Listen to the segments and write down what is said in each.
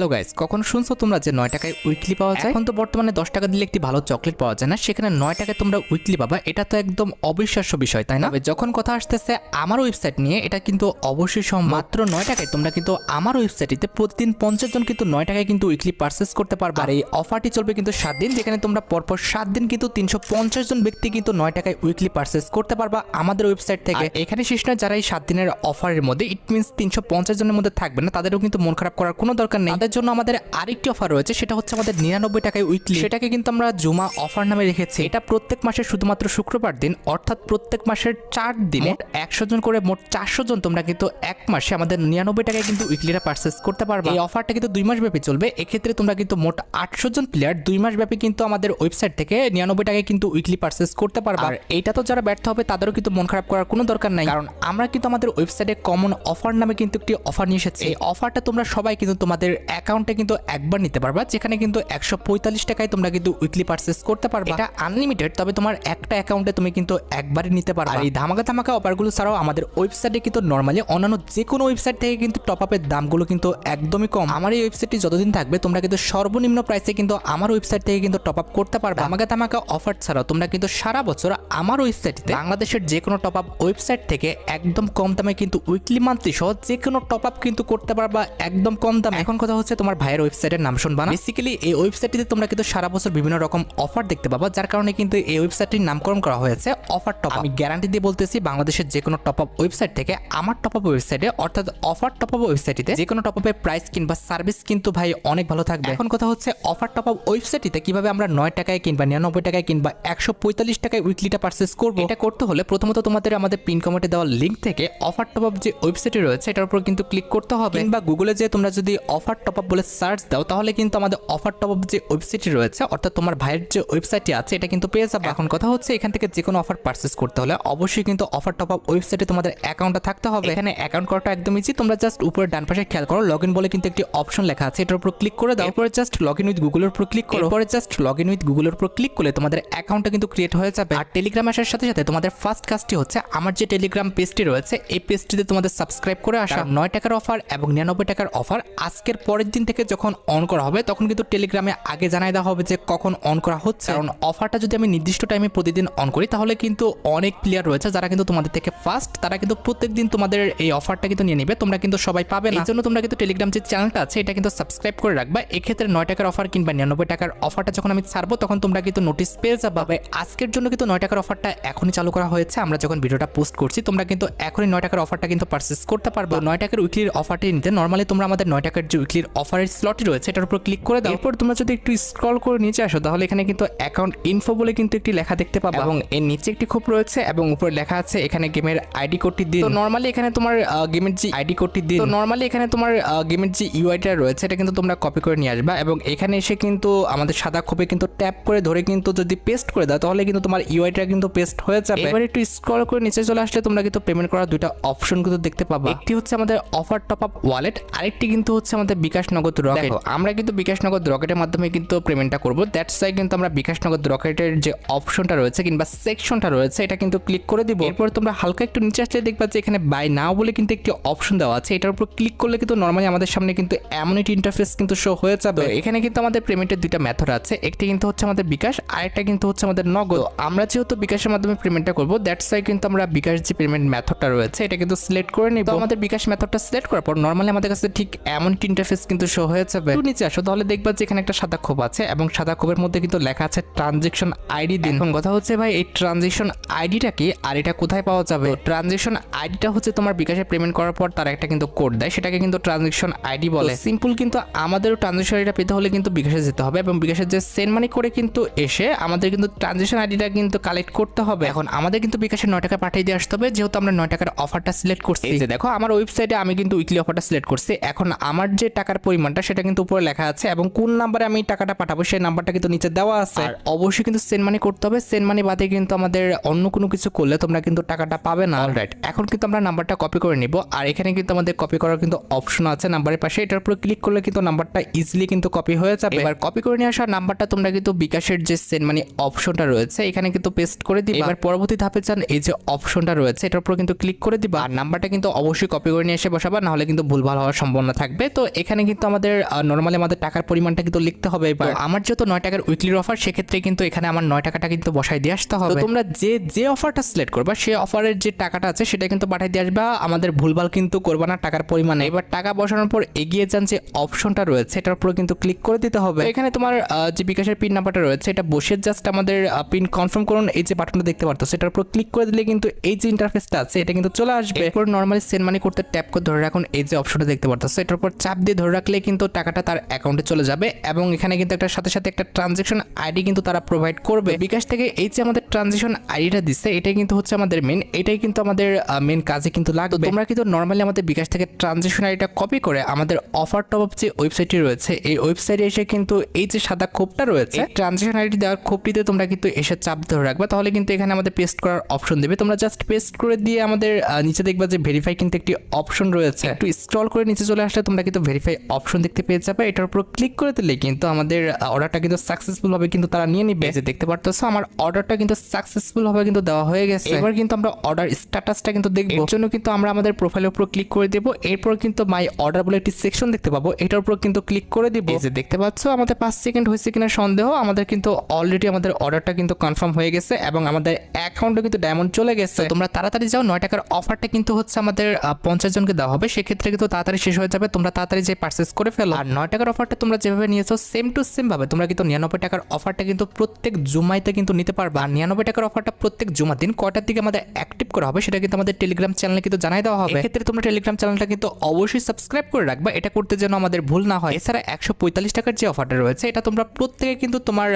Hello guys কখন শুনছো তোমরা যে নয় টাকায় উইকলি পাওয়া যায়? এখন তো বর্তমানে দশ টাকা দিলে একটি ভালো চকলেট পাওয়া যায় না সেখানে নয় টাকায় তোমরা উইকলি পাবা। এটা তো একদম অবিশ্বাস্য বিষয় তাই না? যখন কথা আসতেছে আমার ওয়েবসাইট নিয়ে এটা কিন্তু অবশ্যই মাত্র নয় টাকায় তোমরা কিন্তু আমার ওয়েবসাইটে প্রতিদিন পঞ্চাশ জন কিন্তু নয় টাকায় কিন্তু উইকলি পারচেস করতে পারবে। আর এই অফারটি চলবে কিন্তু সাত দিন যেখানে তোমরা পরপর সাত দিন কিন্তু তিনশো পঞ্চাশ জন ব্যক্তি কিন্তু নয় টাকায় উইকলি পারচেস করতে পারবা আমাদের ওয়েবসাইট থেকে। এখানে শেষ নয় যারা এই সাত দিনের অফারের মধ্যে ইট মিনস তিনশো পঞ্চাশ জনের মধ্যে থাকবে না তাদেরও কিন্তু মন খারাপ করার কোনো দরকার নেই। তাদের জন্য আমাদের আরেকটি অফার রয়েছে সেটা হচ্ছে আমাদের নিরানব্বই টাকায় উইকলি সেটাকে কিন্তু আমরা জুমা অফার নামে রেখেছি। এটা প্রত্যেক মাসের শুধুমাত্র শুক্রবার দিন অর্থাৎ প্রত্যেক মাসের চার দিনে একশো জন করে মোট চারশো জন তোমরা কিন্তু এক মাসে আমাদের নিরানব্বই টাকায় কিন্তু উইকলিটা পারচেস করতে পারবে। এই অফারটা কিন্তু দুই মাস ব্যাপী চলবে। এক্ষেত্রে তোমরা কিন্তু মোট আটশো জন প্লেয়ার দুই মাস ব্যাপী কিন্তু আমাদের ওয়েবসাইট থেকে নিরানব্বই টাকায় কিন্তু উইকলি পারচেস করতে পারবে। আর এইটা তো যারা ব্যর্থ হবে তাদেরও কিন্তু মন খারাপ করার কোনো দরকার নাই। কারণ আমরা কিন্তু আমাদের ওয়েবসাইটে কমন অফার নামে কিন্তু একটি অফার নিয়ে এসেছি। এই অফারটা তোমরা সবাই কিন্তু তোমাদের অ্যাকাউন্টে কিন্তু একবার নিতে পারবা, যেখানে কিন্তু একশো পঁয়তাল্লিশ টাকায় তোমরা কিন্তু উইকলি পারচেস করতে পারবা। এটা আনলিমিটেড তবে তোমার একটা অ্যাকাউন্টে তুমি কিন্তু একবারই নিতে পারবা। এই ধামাকা ধামাকা অফারগুলো ছাড়াও আমাদের ওয়েবসাইটে কিন্তু নর্মালি অন্যান্য যে কোনো ওয়েবসাইট থেকে কিন্তু টপ আপের দামগুলো কিন্তু একদমই কম। আমার এই ওয়েবসাইটটি যতদিন থাকবে, তোমরা কিন্তু সর্বনিম্ন প্রাইসে কিন্তু আমার ওয়েবসাইট থেকে কিন্তু টপ আপ করতে পারবে। ধামাকা ধামাকা অফার ছাড়াও তোমরা কিন্তু সারা বছর আমার ওয়েবসাইটে বাংলাদেশের যে কোনো টপ আপ ওয়েবসাইট থেকে একদম কম দামে কিন্তু উইকলি মান্থলি সহ যে কোনো টপ আপ কিন্তু করতে পারবা একদম কম দামে। এখন কথা হচ্ছে তোমার ভাইয়ের ওয়েবসাইটের নাম শুনবা না? বেসিক্যালি এই ওয়েবসাইটটিতে তোমরা কিন্তু সারা বছর বিভিন্ন রকম অফার দেখতে পাবা, যার কারণে কিন্তু এই ওয়েবসাইটটির নামকরণ করা হয়েছে অফার টপ আমি গ্যারান্টি দিয়ে বলতেছি, বাংলাদেশের যে কোনো টপ আপ ওয়েবসাইট থেকে আমার টপ আপ ওয়েবসাইটে, অর্থাৎ অফার টপ আপ ওয়েবসাইটে যে কোনো টপ আপের প্রাইস কিংবা সার্ভিস কিন্তু ভাই অনেক ভালো থাকবে। এখন কথা হচ্ছে, অফার টপ আপ ওয়েবসাইটটিতে কীভাবে আমরা নয় টাকায় কিংবা নিরানব্বই টাকায় কিংবা একশো পঁয়তাল্লিশ টাকায় উইকলিটা পারচেস করব, এটা করতে হলে প্রথমত তোমাদের আমাদের পিন কমেন্টে দেওয়া লিঙ্ক থেকে অফার টপ আপ যে ওয়েবসাইটে রয়েছে, এটার উপর কিন্তু ক্লিক করতে হবে। কিংবা গুগলে যে তোমরা যদি অফার আপ বলে সার্চ দাও তাহলে কিন্তু আমাদের অফার টপ আপ যে ওয়েবসাইটটি রয়েছে অর্থাৎ তোমার ভাইয়ের যে ওয়েবসাইটটি আছে এটা কিন্তু পেয়ে যাবে। এখন কথা হচ্ছে এখান থেকে যে কোনো অফার পারচেস করতে হলে অবশ্যই কিন্তু অফার টপ আপ ওয়েবসাইটে তোমাদের অ্যাকাউন্টটা থাকতে হবে। এখানে অ্যাকাউন্ট করাটা একদম ইজি তোমরা জাস্ট উপরে ডান পাশে খেয়াল করো লগ ইন বলে কিন্তু একটি অপশন লেখা আছে এটার উপর ক্লিক করে দাও। এরপরে জাস্ট লগ ইন উইথ গুগলের উপর ক্লিক করো। এরপরে জাস্ট লগ ইন উইথ গুগলের উপর ক্লিক করলে তোমাদের অ্যাকাউন্টটা কিন্তু ক্রিয়েট হয়ে যাবে। আর টেলিগ্রাম আসার সাথে সাথে তোমাদের ফার্স্ট কাজটি হচ্ছে আমার যে টেলিগ্রাম পেজটি রয়েছে এই পেজটিতে তোমাদের সাবস্ক্রাইব করে আসা। নয় টাকার অফার এবং নিরানব্বই টাকার অফার আজকের পরের দিন থেকে যখন অন করা হবে, তখন কিন্তু টেলিগ্রামে আগে জানাই দেওয়া হবে যে কখন অন করা হচ্ছে। কারণ অফারটা যদি আমি নির্দিষ্ট টাইমে প্রতিদিন অন করি, তাহলে কিন্তু অনেক প্লেয়ার রয়েছে যারা কিন্তু তোমাদের থেকে ফার্স্ট তারা কিন্তু প্রত্যেক দিন তোমাদের এই অফারটা কিন্তু নিয়ে নেবে। তোমরা কিন্তু সবাই পাবে না। জন্য তোমরা কিন্তু টেলিগ্রাম যে চ্যানেলটা আছে, এটা কিন্তু সাবস্ক্রাইব করে রাখবা। এক্ষেত্রে নয় টাকার অফার কিংবা নিরানব্বই টাকার অফারটা যখন আমি ছাড়বো, তখন তোমরা কিন্তু নোটিস পেয়ে যাবে। আজকের জন্য কিন্তু নয় টাকার অফারটা এখনই চালু করা হয়েছে। আমরা যখন ভিডিওটা পোস্ট করছি, তোমরা কিন্তু এখনই নয় টাকার অফারটা কিন্তু পারচেস করতে পারবে। নয় টাকার উইকলির অফারটি নিতে নর্মালি তোমরা আমাদের নয় টাকার যে উইকলির অফারের স্লটটি রয়েছে এটার উপর ক্লিক করে দাও। এরপর তোমরা যদি একটু স্ক্রল করে নিচে আসো তাহলে এখানে কিন্তু অ্যাকাউন্ট ইনফো বলে কিন্তু একটি লেখা দেখতে পাবে। এবং এর নিচে একটি খোপ রয়েছে এবং উপরে লেখা আছে এখানে গেমের আইডি কোডটি দিন। তো নর্মালি এখানে তোমার গেমের যে আইডি কোডটি দিন। তো নর্মালি এখানে তোমার গেমের যে ইউআইটা রয়েছে এটা কিন্তু তোমরা কপি করে নিয়ে আসবা এবং এখানে এসে কিন্তু আমাদের সাদা খোপে কিন্তু ট্যাপ করে ধরে কিন্তু যদি পেস্ট করে দাও তাহলে কিন্তু তোমার ইউআইটা কিন্তু পেস্ট হয়ে যাবে। এবার একটু স্ক্রল করে নিচে চলে আসলে তোমরা কিন্তু পেমেন্ট করার দুইটা অপশন কিন্তু দেখতে পাবা। একটি হচ্ছে আমাদের অফার টপ আপ ওয়ালেট আরেকটি কিন্তু হচ্ছে আমাদের বিকাশ নগদ রকেট। আমরা কিন্তু বিকাশ নগদ রকেটের মাধ্যমে কিন্তু পেমেন্টটা করব। দ্যাটস ওয়াই কিন্তু আমরা বিকাশ নগদ রকেটের যে অপশনটা রয়েছে কিংবা সেকশনটা রয়েছে এটা কিন্তু ক্লিক করে দিব। এরপর তোমরা হালকা একটু নিচে আসলে দেখবা যে এখানে বাই নাও বলে কিন্তু একটি অপশন দেওয়া আছে। এটার উপর ক্লিক করলে কিন্তু নর্মালি আমাদের সামনে কিন্তু এমন একটি ইন্টারফেস কিন্তু শো হয়ে যাবে। এখানে কিন্তু আমাদের পেমেন্টের দুইটা মেথড আছে। একটি কিন্তু হচ্ছে আমাদের বিকাশ আরেকটা কিন্তু হচ্ছে আমাদের নগদ। আমরা যেহেতু বিকাশের মাধ্যমে পেমেন্টটা করব দ্যাটস ওয়াই কিন্তু আমরা বিকাশ যে পেমেন্ট মেথডটা রয়েছে এটা কিন্তু সিলেক্ট করে নিব। আমাদের বিকাশ মেথডটা সিলেক্ট করার পর নর্মালি আমাদের কাছে ঠিক এমন একটি ইন্টারফেস কিন্তু শো হয়ে যাবে একটু নিচে আসো তাহলে দেখবা যে এখানে একটা সাদা খোপ আছে এবং সাদা খোপের মধ্যে কিন্তু লেখা আছে ট্রানজেকশন আইডি দিন। এখন কথা হচ্ছে ভাই এই ট্রানজেকশন আইডিটা কি আর এটা কোথায় পাওয়া যাবে? ট্রানজেকশন আইডিটা হচ্ছে তোমার বিকাশে পেমেন্ট করার পর তার একটা কিন্তু কোড দেয় সেটাকে কিন্তু ট্রানজেকশন আইডি বলে। সিম্পল কিন্তু আমাদেরও ট্রানজেকশন আইডিটা পেতে হলে কিন্তু বিকাশে যেতে হবে এবং বিকাশের যে সেন্ড মানি করে কিন্তু এসে আমাদের কিন্তু ট্রানজেকশন আইডিটা কিন্তু কালেক্ট করতে হবে। এখন আমাদের কিন্তু বিকাশে নয় টাকা পাঠিয়ে দিয়ে আসতে হবে যেহেতু আমরা নয় টাকার অফারটা সিলেক্ট করছি। এই যে দেখো আমার ওয়েবসাইটে আমি কিন্তু উইকলি অফারটা সিলেক্ট করছি। এখন আমার যে টাকার পরিমাণটা সেটা কিন্তু উপরে লেখা আছে এবং কোন নাম্বারে আমি টাকাটা পাঠাবো সেই নাম্বারটা কিন্তু নিচে দেওয়া আছে। আর অবশ্যই কিন্তু সেন্ড মানি করতে হবে। সেন্ড মানি বাদে কিন্তু আমাদের অন্য কোনো কিছু করলে তোমরা কিন্তু টাকাটা পাবে না। অলরাইট এখন কিন্তু আমরা নাম্বারটা কপি করে নিব। আর এখানে কিন্তু আমাদের কপি করার কিন্তু অপশন আছে নাম্বারের পাশে। এটার উপর ক্লিক করলে কিন্তু নাম্বারটা ইজিলি কিন্তু কপি হয়ে যাবে। এবার কপি করে নিয়ে আসা নাম্বারটা তোমরা কিন্তু বিকাশের যে সেন্ড মানি অপশনটা রয়েছে এখানে কিন্তু পেস্ট করে দিবা। এবার পরবর্তী ধাপে চান এই যে অপশনটা রয়েছে এটার উপর কিন্তু ক্লিক করে দিবা। আর নাম্বারটা কিন্তু অবশ্যই কপি করে নিয়ে এসে বসাবা নাহলে কিন্তু ভুলভাল হওয়ার সম্ভাবনা থাকবে। তো এখানে কিন্তু আমাদের নর্মালি আমাদের টাকার পরিমাণটা কিন্তু লিখতে হবে এবার। আমার যেহেতু নয় টাকার উইকলির অফার সেক্ষেত্রে কিন্তু এখানে আমার নয় টাকাটা কিন্তু বসাই দিয়ে আসতে হবে। তোমরা যে যে অফারটা সিলেক্ট করবা সেই অফারের যে টাকাটা আছে সেটা কিন্তু পাঠাই দিয়ে আসবা। আমাদের ভুলভাল কিন্তু করবা না টাকার পরিমাণে। এবার টাকা বসানোর পর এগিয়ে যান যে অপশনটা রয়েছে এটার উপর কিন্তু ক্লিক করে দিতে হবে। এখানে তোমার যে বিকাশের পিন নাম্বারটা রয়েছে এটা বসে জাস্ট আমাদের পিন কনফার্ম করুন। এই যে বাটনটা দেখতে পারতো সেটার উপর ক্লিক করে দিলে কিন্তু এই যে ইন্টারফেসটা আছে এটা কিন্তু চলে আসবে। এরপর নর্মালি সেন্ড মানি করতে ট্যাপ করে ধরে রাখুন এই যে অপশনটা দেখতে পারতো এটার উপর চাপ দিয়ে ধরে রাখলে কিন্তু টাকাটা তার অ্যাকাউন্টে চলে যাবে এবং এখানে কিন্তু একটা সাথে সাথে একটা ট্রানজেকশন আইডি কিন্তু তারা প্রোভাইড করবে। বিকাশ থেকে এই যে আমাদের ট্রানজেকশন আইডিটা দিচ্ছে এটাই কিন্তু হচ্ছে আমাদের মেন এটাই কিন্তু আমাদের মেন কাজে কিন্তু লাগবে। তোমরা কিন্তু নর্মালি আমাদের বিকাশ থেকে ট্রানজেকশন আইডিটা কপি করে আমাদের অফার টপ অফ যে ওয়েবসাইটটি রয়েছে এই ওয়েবসাইটে এসে কিন্তু এই যে সাদা খোপটা রয়েছে ট্রানজেকশন আইডি দেওয়ার খোপটিতে তোমরা কিন্তু এসে চাপ ধরে রাখবে। তাহলে কিন্তু এখানে আমাদের পেস্ট করার অপশন দেবে। তোমরা জাস্ট পেস্ট করে দিয়ে আমাদের নিচে দেখবা যে ভেরিফাই কিন্তু একটি অপশন রয়েছে। একটু স্ক্রল করে নিচে চলে আসলে তোমরা কিন্তু ভেরিফাই অপশন দেখতে পেয়ে যাবে এটার উপর ক্লিক করে দিলে কিন্তু আমাদের অর্ডারটা কিন্তু সাকসেসফুল ভাবে কিন্তু তারা নিয়ে নিবে। যে দেখতে পারতেছো আমার অর্ডারটা কিন্তু সাকসেসফুল ভাবে কিন্তু দেওয়া হয়ে গেছে। এবার কিন্তু আমরা অর্ডার স্ট্যাটাসটা কিন্তু দেখব। এর জন্য কিন্তু আমরা আমাদের প্রোফাইলের উপর ক্লিক করে দেবো। এরপর কিন্তু মাই অর্ডার বলে একটি সেকশন দেখতে পাবো। এটার উপর কিন্তু ক্লিক করে দিব। যে দেখতে পাচ্ছ আমাদের পাঁচ সেকেন্ড হয়েছে কিনা সন্দেহ। আমাদের কিন্তু অলরেডি আমাদের অর্ডারটা কিন্তু কনফার্ম হয়ে গেছে এবং আমাদের অ্যাকাউন্টে কিন্তু ডায়মন্ড চলে গেছে। তোমরা তাড়াতাড়ি যাও নয় টাকার অফারটা কিন্তু হচ্ছে আমাদের পঞ্চাশ জনকে দেওয়া হবে। সেক্ষেত্রে কিন্তু তাড়াতাড়ি শেষ হয়ে যাবে। তোমরা তাড়াতাড়ি যে পার্সেস করে ফেলো। আর নয় টাকার অফারটা তোমরা যেভাবে নিয়েছো সেম টু সেম ভাবে। তোমরা কিন্তু নিরানব্বই টাকার অফারটা কিন্তু প্রত্যেক জুমাইতে কিন্তু নিতে পারবে। আর নিরানব্বই টাকার অফারটা প্রত্যেক জুমার দিন কটার দিকে আমাদের অ্যাক্টিভ করা হবে সেটা কিন্তু আমাদের টেলিগ্রাম চ্যানেলে কিন্তু জানাই দেওয়া হবে। এক্ষেত্রে তোমরা টেলিগ্রাম চ্যানেলটা কিন্তু অবশ্যই সাবস্ক্রাইব করে রাখবা। এটা করতে যেন আমাদের ভুল না হয়। এছাড়া একশো পঁয়তাল্লিশ টাকার যে অফারটা রয়েছে এটা তোমরা প্রত্যেকে কিন্তু তোমার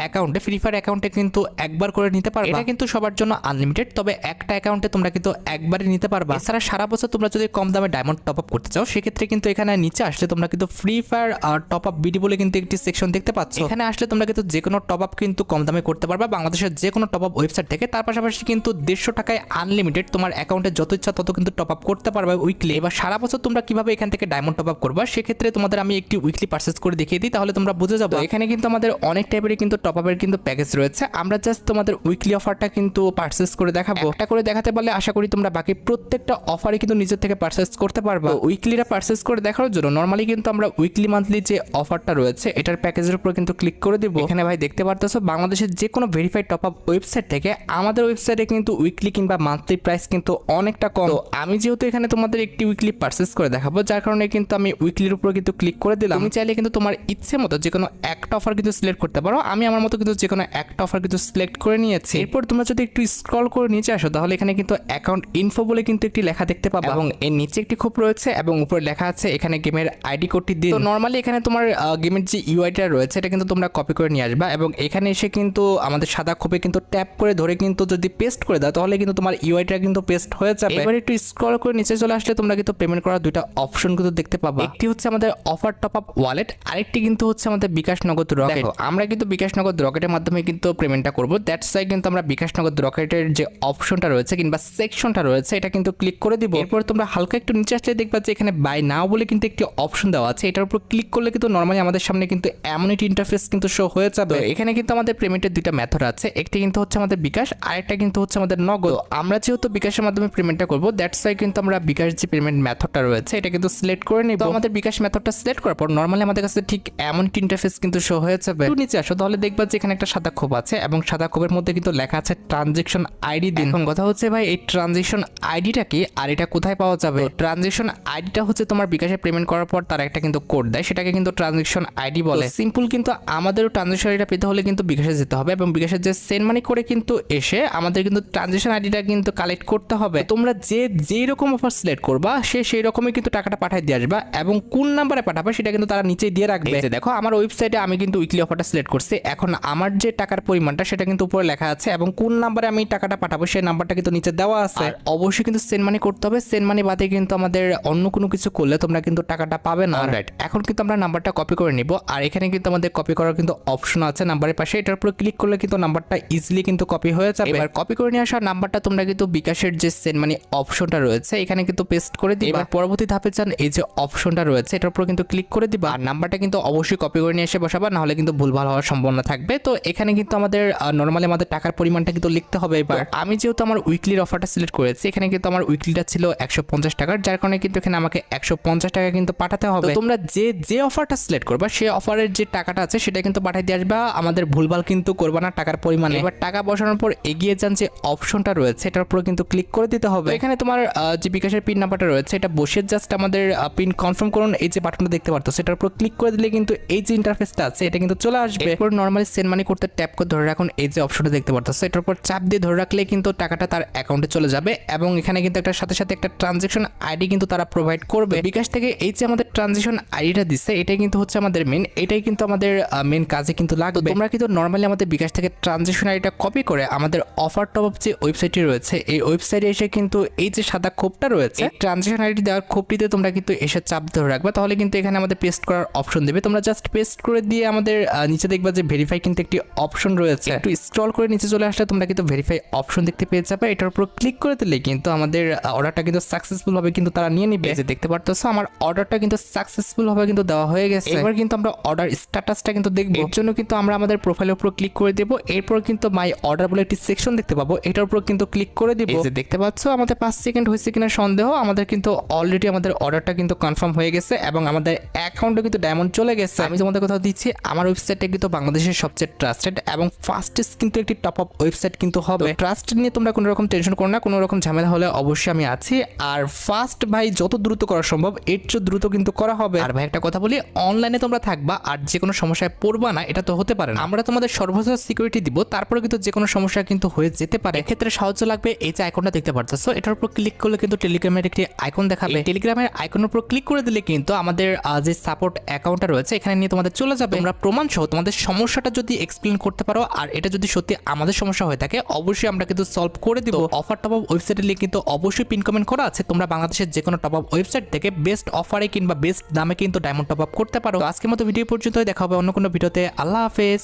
অ্যাকাউন্টে ফ্রি ফায়ার অ্যাকাউন্টে কিন্তু একবার করে নিতে পারবে। এটা কিন্তু সবার জন্য আনলিমিটেড তবে একটা অ্যাকাউন্টে তোমরা কিন্তু একবারই নিতে পারবা। এছাড়া সারা বছর তোমরা যদি কম দামে ডায়মন্ড টপ আপ করতে চাও সেক্ষেত্রে কিন্তু এখানে নিচে আসলে তোমরা কিন্তু ফ্রি ফায়ার আর টপ আপ বিডি বলে কিন্তু একটি সেকশন দেখতে পাচ্ছ। এখানে আসলে তোমরা কিন্তু যে কোনো টপ আপ কিন্তু কম দামে করতে পারবা। বাংলাদেশের যে কোনো টপ আপ ওয়েবসাইট থেকে তার পাশাপাশি কিন্তু দেড়শো টাকায় আনলিমিটেড তোমার অ্যাকাউন্টে যত ইচ্ছা তত কিন্তু টপ আপ করতে পারবে উইকলি এবার সারা বছর তোমরা কীভাবে এখান থেকে ডায়মন্ড টপ আপ করবা সেক্ষেত্রে তোমাদের আমি একটি উইকলি পার্সেস করে দেখিয়ে দিই তাহলে তোমরা বুঝে যাব। এখানে কিন্তু আমাদের অনেক টাইপের কিন্তু টপ আপের কিন্তু প্যাকেজ রয়েছে। আমরা জাস্ট তোমাদের উইকলি অফারটা কিন্তু পার্সেস করে দেখাবো। একটা করে দেখাতে পারলে আশা করি তোমরা বাকি প্রত্যেকটা অফারে কিন্তু নিজের থেকে পার্সেস করতে পারবে। উইকলিটা পার্সেস করে দেখার জন্য নর্মালি কিন্তু আমরা উইকলি মান্থলি যে অফারটা রয়েছে, এটার প্যাকেজের উপর কিন্তু ক্লিক করে দিব। এখানে ভাই দেখতে পারতেছো, বাংলাদেশের যে কোনো ভেরিফাইড টপ আপ ওয়েবসাইট থেকে আমাদের ওয়েবসাইটে কিন্তু উইকলি কিংবা মান্থলি প্রাইস কিন্তু অনেকটা কম। আমি যেহেতু এখানে তোমাদের একটি উইকলি পার্সেস করে দেখাবো, যার কারণে কিন্তু আমি উইকলির উপর কিন্তু ক্লিক করে দিলাম। তুমি চাইলে কিন্তু তোমার ইচ্ছে মতো যে কোনো একটা অফার কিন্তু সিলেক্ট করতে পারো। আমি আমার মতো কিন্তু যে কোনো একটা অফার কিন্তু সিলেক্ট করে নিয়েছি। এরপর তোমরা যদি একটু স্ক্রল করে নিচে আসো, তাহলে এখানে কিন্তু অ্যাকাউন্ট ইনফো বলে কিন্তু একটি লেখা দেখতে পাবো। এবং এর নিচে একটি খোপ রয়েছে, এবং উপরে লেখা আছে, এখানে গেমের আইডি কোডটি দিয়ে তো নর্মালি এখানে তোমার গেমের যে ইউআইটা রয়েছে এটা কিন্তু তোমরা কপি করে নিয়ে আসবা এবং এখানে এসে কিন্তু আমাদের সাদা খোপে কিন্তু ট্যাপ করে ধরে কিন্তু যদি পেস্ট করে দাও তাহলে কিন্তু তোমার ইউআইটা কিন্তু পেস্ট হয়ে যাবে। এবার একটু স্ক্রল করে নিচে চলে আসলে তোমরা কিন্তু পেমেন্ট করার দুইটা অপশন কিন্তু দেখতে পাবা। একটি হচ্ছে আমাদের অফার টপ আপ ওয়ালেট আরেকটি কিন্তু হচ্ছে আমাদের বিকাশ নগদ রকেট আমরা কিন্তু বিকাশ নগদ রকেটের মাধ্যমে কিন্তু পেমেন্টটা করব। দ্যাটস ওয়াই কিন্তু আমরা বিকাশ নগদ রকেটের যে অপশনটা রয়েছে কিংবা সেকশনটা রয়েছে এটা কিন্তু ক্লিক করে দিব। এরপর তোমরা হালকা একটু নিচে আসলে দেখবা যে এখানে বাই নাও বলে কিন্তু একটি অপশন দেওয়া আছে এটার উপর ক্লিক করলে কিন্তু নর্মালি আমাদের সামনে কিন্তু এমন একটি ইন্টারফেস কিন্তু শো হয়ে যাবে। এখানে কিন্তু আমাদের পেমেন্টের দুইটা মেথড আছে একটি কিন্তু হচ্ছে আমাদের বিকাশ আরেকটা কিন্তু হচ্ছে আমাদের নগদ। আমরা যেহেতু বিকাশের মাধ্যমে পেমেন্টটা করব দ্যাটস ওয়াই কিন্তু আমরা বিকাশ যে পেমেন্ট মেথডটা রয়েছে এটা কিন্তু সিলেক্ট করে নিব। আমাদের বিকাশ মেথডটা সিলেক্ট করার পর নর্মালি আমাদের কাছে ঠিক এমন একটি ইন্টারফেস কিন্তু শো হয়ে যাবে। একটু নিচে আসো তাহলে দেখবা যে এখানে একটা সাদা খোপ আছে এবং সাদা খোপের মধ্যে কিন্তু লেখা আছে ট্রানজেকশন আইডি দিন। এখন কথা হচ্ছে ভাই এই ট্রানজেকশন আইডিটা কি আর এটা কোথায় পাওয়া যাবে? ট্রানজেকশন আইডিটা হচ্ছে তোমার বিকাশে পেমেন্ট করার পর তারা একটা কিন্তু কোড দেয় সেটাকে কিন্তু ট্রানজেকশন আইডি বলে। সিম্পল কিন্তু আমাদেরও ট্রানজেকশন আইডিটা পেতে হলে কিন্তু বিকাশে যেতে হবে এবং বিকাশের যে সেন্ড মানি করে কিন্তু এসে আমাদের কিন্তু ট্রানজেকশন আইডিটা কিন্তু কালেক্ট করতে হবে। তোমরা যে যেই রকম অফার সিলেক্ট করবা সে সেই রকমই কিন্তু টাকাটা পাঠিয়ে দিয়ে আসবা এবং কোন নাম্বারে পাঠাবে সেটা কিন্তু তারা নিচে দিয়ে রাখবে। যে দেখো আমার ওয়েবসাইটে আমি কিন্তু উইকলি অফারটা সিলেক্ট করছি। এখন আমার যে টাকার পরিমাণটা সেটা কিন্তু উপরে লেখা আছে এবং কোন নাম্বারে আমি টাকাটা পাঠাবো সেই নাম্বারটা কিন্তু নিচে দেওয়া আছে। আর অবশ্যই কিন্তু সেন্ড মানি করতে হবে। সেন্ড মানি বাদে কিন্তু আমাদের অন্য কোনো কিছু করলে তোমরা কিন্তু টাকাটা পাবে না রাইট এখন কিন্তু আমরা নাম্বারটা কপি করে নিব। আর এখানে কিন্তু আমাদের কপি করার কিন্তু অপশন আছে নাম্বারের পাশে। এটার উপর ক্লিক করলে কিন্তু নাম্বারটা ইজিলি কিন্তু কপি হয়ে যাবে। এবার কপি করে নিয়ে আসা নাম্বারটা তোমরা কিন্তু বিকাশের যে সেন্ড মানি অপশনটা রয়েছে এখানে কিন্তু পেস্ট করে দিবা। এবার পরবর্তী ধাপে চান এই যে অপশনটা রয়েছে এটার উপর কিন্তু ক্লিক করে দিবা। আর নাম্বারটা কিন্তু অবশ্যই কপি করে নিয়ে এসে বসাবা না হলে কিন্তু ভুলভাল হওয়ার সম্ভাবনা থাকবে। তো এখানে কিন্তু আমাদের নর্মালি আমাদের টাকার পরিমাণটা কিন্তু লিখতে হবে এবার। আমি যেহেতু আমার উইকলির অফারটা সিলেক্ট করেছি এখানে কিন্তু আমার উইকলিটা ছিল একশো পঞ্চাশ টাকার। যার কারণে কিন্তু এখানে আমাকে একশো পঞ্চাশ টাকা কিন্তু পাঠাতে পাঠাতে হবে। তোমরা যে যে অফারটা সিলেক্ট করবা সেই অফারের যে টাকাটা আছে সেটা কিন্তু পাঠিয়ে দিয়ে আসবা। আমাদের ভুলভাল কিন্তু করবা না টাকার পরিমাণে। এবার টাকা বসানোর পর এগিয়ে যান যে অপশনটা রয়েছে এটার উপর কিন্তু ক্লিক করে দিতে হবে। এখানে তোমার যে বিকাশের পিন নাম্বারটা রয়েছে এটা বসে জাস্ট আমাদের পিন কনফার্ম করুন। এই যে বাটনটা দেখতে পারতো সেটার উপর ক্লিক করে দিলে কিন্তু এই যে ইন্টারফেসটা আছে এটা কিন্তু চলে আসবে। এরপর নর্মালি সেন্ড মানি করতে ট্যাপ করে ধরে রাখুন এই যে অপশনটা দেখতে পারতো। এটার উপর চাপ দিয়ে ধরে রাখলে কিন্তু টাকাটা তার অ্যাকাউন্টে চলে যাবে এবং এখানে কিন্তু একটা সাথে সাথে একটা ট্রানজেকশন আইডি কিন্তু তারা প্রোভাইড করবে। বিকাশ থেকে এই যে আমাদের ট্রানজেকশন আইডিটা দিচ্ছে এটাই কিন্তু হচ্ছে আমাদের মেন এটাই কিন্তু আমাদের মেন কাজে কিন্তু লাগবে। তোমরা কিন্তু নর্মালি আমাদের বিকাশ থেকে ট্রানজেকশন আইডিটা কপি করে আমাদের অফার টপ আপ যে ওয়েবসাইটটি রয়েছে এই ওয়েবসাইটে এসে কিন্তু এই যে সাদা খোপটা রয়েছে ট্রানজেকশন আইডি দেওয়ার খোপটিতে তোমরা কিন্তু এসে চাপ ধরে রাখবে। তাহলে কিন্তু এখানে আমাদের পেস্ট করার অপশন দেবে। তোমরা জাস্ট পেস্ট করে দিয়ে আমাদের নিচে দেখবা যে ভেরিফাই কিন্তু একটি অপশন রয়েছে। একটু স্ক্রল করে নিচে চলে আসলে তোমরা কিন্তু ভেরিফাই অপশন দেখতে পেয়ে যাবে। এটার উপর ক্লিক করে দিলে কিন্তু আমাদের অর্ডারটা কিন্তু সাকসেসফুল ভাবে কিন্তু তারা নিয়ে নিবে। যে দেখতে পারতেছো আমার অর্ডারটা কিন্তু সাকসেসফুল ভাবে কিন্তু দেওয়া হয়ে গেছে। এবার কিন্তু আমরা অর্ডার স্ট্যাটাসটা কিন্তু দেখব। এর জন্য কিন্তু আমরা আমাদের প্রোফাইলের উপর ক্লিক করে দেবো। এরপর কিন্তু মাই অর্ডার বলে একটি সেকশন দেখতে পাবো। এটার উপর কিন্তু ক্লিক করে দিব। যে দেখতে পাচ্ছ আমাদের পাঁচ সেকেন্ড হয়েছে কিনা সন্দেহ। আমাদের কিন্তু অলরেডি আমাদের অর্ডারটা কিন্তু কনফার্ম হয়ে গেছে এবং আমাদের অ্যাকাউন্টে কিন্তু ডায়মন্ড চলে গেছে। আমি তোমাদের কথা দিচ্ছি আমার ওয়েবসাইটটা কিন্তু বাংলাদেশের সবচেয়ে ট্রাস্টেড এবং ফাস্টেস্ট কিন্তু একটি টপ আপ ওয়েবসাইট কিন্তু হবে। ট্রাস্ট নিয়ে তোমরা কোনো রকম টেনশন করো না কোনো রকম ঝামেলা হলে অবশ্যই আমি আছি। আর ফার্স্ট ভাই যত দ্রুত করা সম্ভব এর চেয়ে দ্রুত কিন্তু করা হবে। আর ভাই একটা কথা বলি অনলাইনে তোমরা থাকবা আর যে কোনো সমস্যায় পড়বা না এটা তো হতে পারে না। আমরা তোমাদের সর্বোচ্চ সিকিউরিটি দিব তারপরে কিন্তু যে কোনো সমস্যা কিন্তু হয়ে যেতে পারে। ক্ষেত্রে সাহায্য লাগবে এই যে আইকনটা দেখতে পারতেছো এটার উপর ক্লিক করলে কিন্তু টেলিগ্রামের একটি আইকন দেখাবে। টেলিগ্রামের আইকনের উপর ক্লিক করে দিলে কিন্তু আমাদের যে সাপোর্ট অ্যাকাউন্টটা রয়েছে এখানে নিয়ে তোমাদের চলে যাবে। তোমরা প্রমাণ সহ তোমাদের সমস্যাটা যদি এক্সপ্লেন করতে পারো আর এটা যদি সত্যি আমাদের সমস্যা হয়ে থাকে অবশ্যই আমরা কিন্তু সলভ করে দিব। অফার টপ আপ ওয়েবসাইটের লিঙ্ক কিন্তু অবশ্যই পিন কমেন্ট করা আছে। তোমরা বাংলাদেশের যে কোনো টপ আপ ওয়েবসাইট থেকে বেস্ট অফারে কিংবা বেস্ট দামে কিন্তু ডায়মন্ড টপ আপ করতে পারো। আজকের মতো ভিডিও পর্যন্ত দেখা হবে অন্য কোনো ভিডিওতে আল্লাহ হাফেজ।